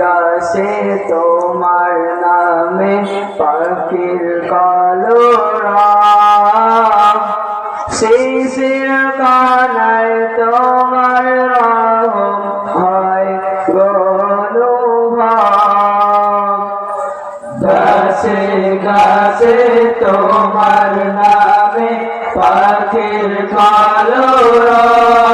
গাছে তোমার নামে পাখির কলোরা। শিশির কানায় তোমার রহম হয় গাছে গাছে তোমার নামে পাখির কলোরা।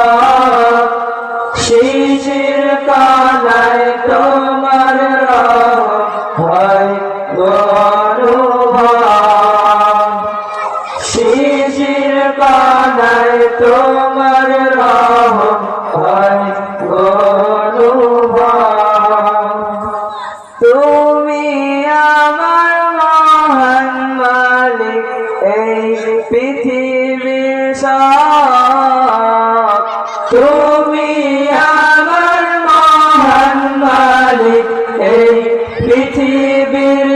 এই পৃথিবীর তুমি আমার মহান মালিক, এই পৃথিবীর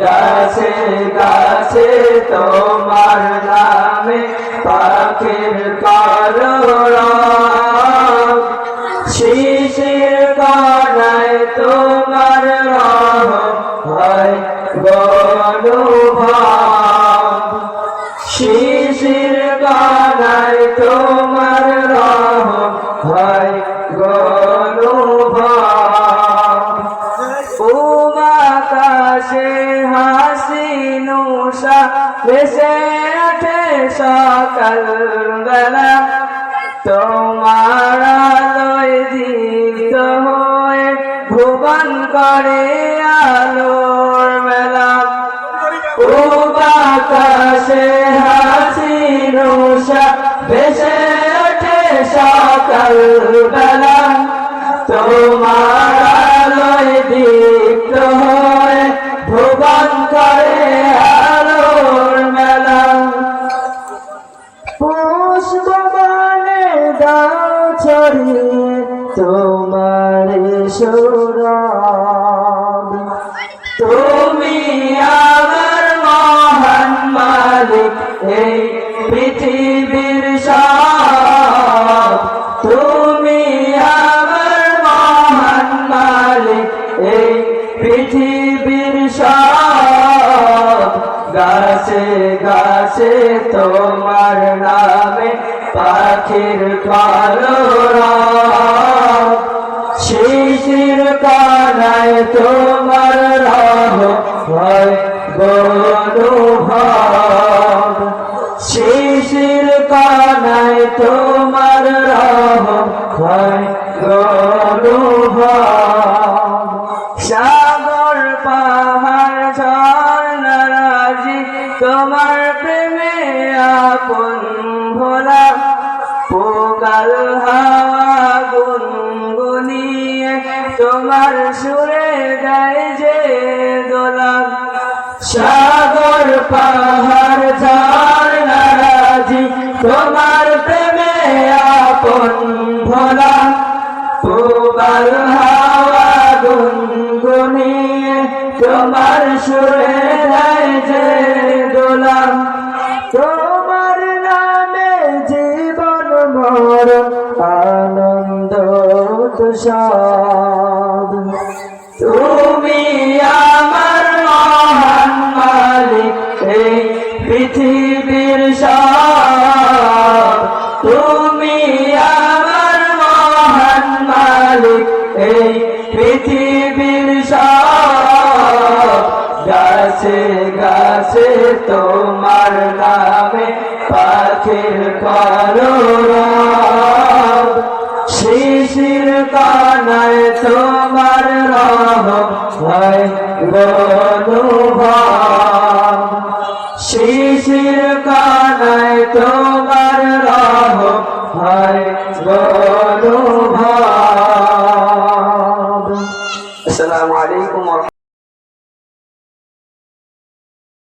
গাছে গাছে তোমার নামে পাখির কলরব। শিশির কানায় তোমার হয় গনুভাব হয় হাসিনুষা ভেসে ওঠে সকাল বেলা। তোমার আলোয় হয়ে ভুবন করে আলোর মেলা। উমাকাশে হাসিনুষা ভেসে ওঠে সকাল বেলা তোমার আলোয় দীপ্ত হয়ে ভুবন করে আলোর মেলা। পুষ্পবানে দাও ছড়িয়ে তোমার সৌরভ গাছে গাছে তোমার নামে পাখির কলরব শিশির কানায় তোমার রহ শিশির কানায় তোমার রহ হয় গনুভাব সাগর ভোলা পোকাল হাওয়া গুনগুনিয়ে তোমার সুরে গায় যে দোলা সাগর, পাহাড় ঝর্ণারাজি তোমার প্রেমে আপন ভোলা। পোকাল হাওয়া গুনগুনিয়ে তোমার সুরে গায় যে দোলা তুষাদ তুমি আমার মহান মালিক, এই পৃথিবীর তুমি আমার মহান মালিক, এই পৃথিবীর গাছে গাছে তোমার নামে পাখির কলরব শিশির কানায় তোমার রহম হয়। গনুভাব